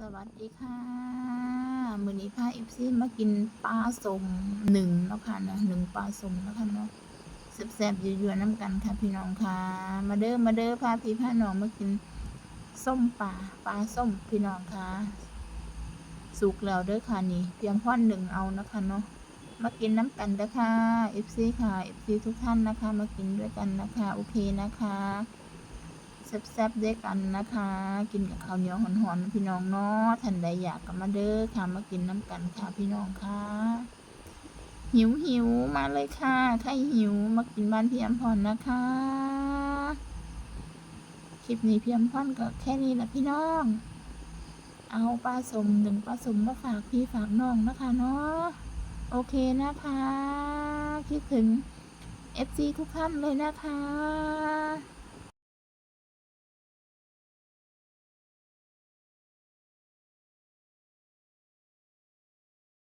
สวัสดีค่ะ มือนี้พาเอฟซีมากินปลาสมหนึ่งเนาะค่ะเนาะหนึ่งปลาสมเนาะค่ะเนาะแซ่บๆยั่ๆน้ำกันค่ะพี่น้องค่ะ มาเด้อมาเด้อพาพี่พาน้องมากินส้มปลาปลาส้มพี่น้องค่ะสุกแล้วเด้อค่ะนี่ เพียงพ่อนหนึ่งเอานะคะเนาะมากินน้ำกันเด้อค่ะเอฟซีค่ะเอฟซีทุกท่านนะคะ มากินด้วยกันนะคะ โอเคนะคะ แซ่บๆด้วยกันนะคะ กินกับข้าวเหนียวหอนๆพี่น้องเนาะท่านใดอยากก็มาเด้อค่ะมากินน้ำกันค่ะพี่น้องค่ะ หิวหิวๆมาเลยค่ะใครหิวมากินบ้านพี่อมพรนะคะ คลิปนี้พี่อมพรก็แค่นี้แหละพี่น้อง เอาปลาสมหนึ่งปลาสมมาฝากพี่ฝากน้องนะคะเนาะโอเคนะคะ คิดถึง FC ทุกท่านเลยนะคะ